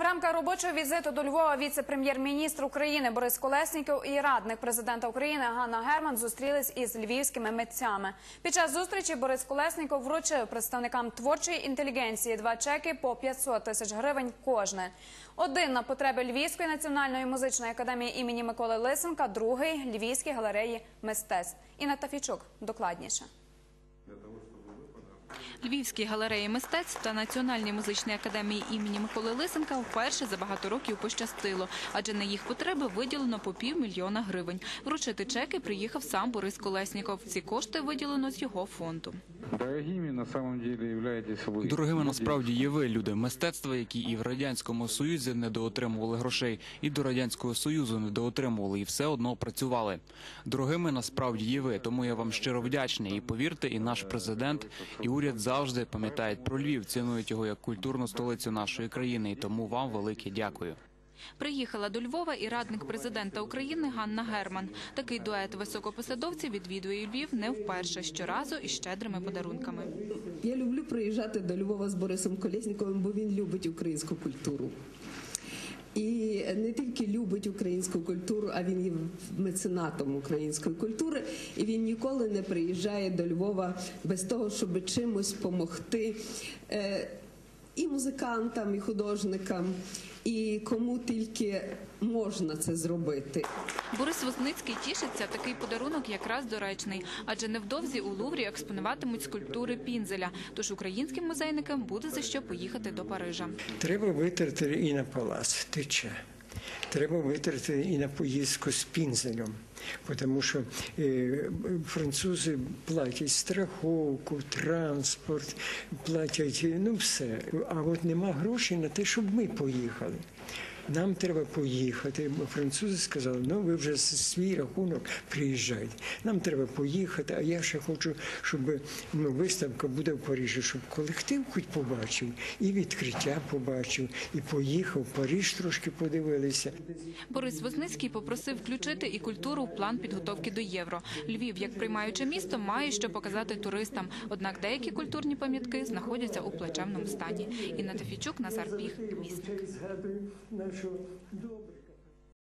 В рамках робочого візиту до Львова віце-прем'єр-міністр України Борис Колесніков і радник президента України Ганна Герман зустрілись із львівськими митцями. Під час зустрічі Борис Колесніков вручив представникам творчої інтелігенції два чеки по 500 тисяч гривень кожне. Один на потреби Львівської національної музичної академії імені Миколи Лисенка, другий Львівській галереї мистецтв. Інна Тафійчук докладніше. Львівській галереї мистецтв та Національній музичній академії імені Миколи Лисенка вперше за багато років пощастило, адже на їх потреби виділено по півмільйона гривень. Вручити чеки приїхав сам Борис Колесніков. Ці кошти виділено з його фонду. Дорогими на самом деле являетесь. Дорогими насправді є ви, люди мистецтва, які і в радянському союзі недоотримували грошей, і до радянського союзу недоотримували, і все одно працювали. Дорогими насправді є ви, тому я вам щиро вдячний. І повірте, і наш президент, і уряд завжди пам'ятають про Львів, цінують його як культурну столицю нашої країни. І тому вам велике дякую. Приїхала до Львова і радник президента України Ганна Герман. Такий дует високопосадовців відвідує Львів не вперше, щоразу із щедрими подарунками. Я люблю приїжджати до Львова з Борисом Колєсніковим, бо він любить українську культуру. І не тільки любить українську культуру, а він є меценатом української культури. І він ніколи не приїжджає до Львова без того, щоб чимось допомогти і музикантам, і художникам, і кому тільки можна це зробити. Борис Возницький тішиться, такий подарунок якраз доречний, адже невдовзі у Луврі експонуватимуть скульптури Пінзеля. Тож українським музейникам буде за що поїхати до Парижа. Треба витратити і на палац тече. Треба витратити і на поїздку з пінзелем, тому що е, французи платять страховку, транспорт, платять ну все. А от нема грошей на те, щоб ми поїхали. Нам треба поїхати. Французи сказали, ну ви вже свій рахунок приїжджайте. Нам треба поїхати. А я ще хочу, щоб ну, виставка буде в Парижі, щоб колектив хоч побачив, і відкриття побачив, і поїхав Париж трошки подивилися. Борис Возницький попросив включити і культуру план підготовки до євро. Львів, як приймаюче місто, має що показати туристам. Однак деякі культурні пам'ятки знаходяться у плачевному стані. Інна Тафійчук, Назар Біг, місник.